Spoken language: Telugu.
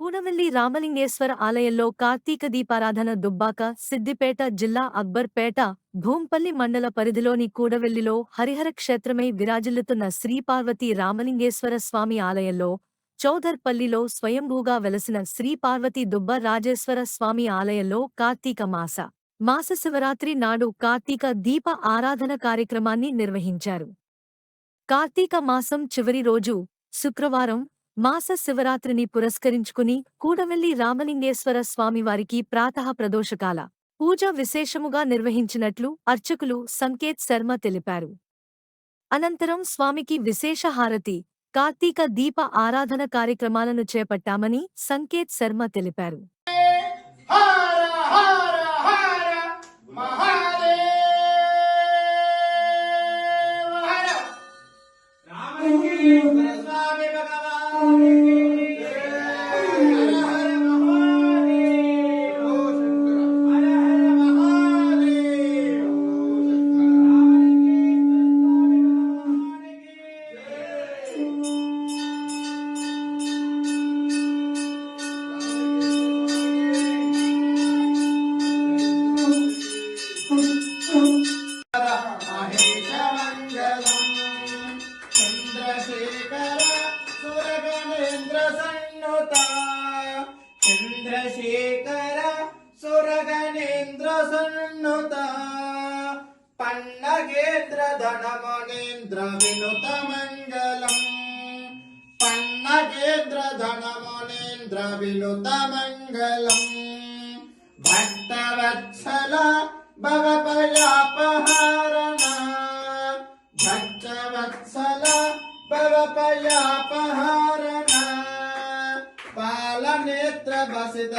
కూడవెల్లి రామలింగేశ్వర ఆలయంలో కార్తీక దీపారాధన దుబ్బాక సిద్దిపేట జిల్లా అక్బర్పేట భూంపల్లి మండల పరిధిలోని కూడవెల్లిలో హరిహర క్షేత్రమై విరాజిల్లుతున్న శ్రీపార్వతి రామలింగేశ్వర స్వామి ఆలయంలో చౌదర్పల్లిలో స్వయంభూగా వెలసిన శ్రీపార్వతి దుబ్బ రాజేశ్వర స్వామి ఆలయంలో కార్తీక మాస మాస శివరాత్రి నాడు కార్తీక దీప ఆరాధన కార్యక్రమాన్ని నిర్వహించారు. కార్తీక మాసం చివరి రోజు శుక్రవారం మాస శివరాత్రిని పురస్కరించుకుని కూడవెల్లి రామలింగేశ్వర స్వామివారికి ప్రాతః ప్రదోషకాల పూజ విశేషముగా నిర్వహించినట్లు అర్చకులు సంకేత్ శర్మ తెలిపారు. అనంతరం స్వామికి విశేష హారతి కార్తీక దీప ఆరాధన కార్యక్రమాలను చేపట్టామని సంకేత్ శర్మ తెలిపారు. చంద్రశేఖర సురగణేంద్ర సన్నుత. చంద్రశేఖర సురగణేంద్ర సన్నుత. పన్నగేంద్ర ధనమణేంద్ర వినుత మంగళం. పన్నగేంద్ర ధనమణేంద్ర వినుత మంగళం. భక్తవత్సల భవపయాపహారణ పాలనేత్ర భసిత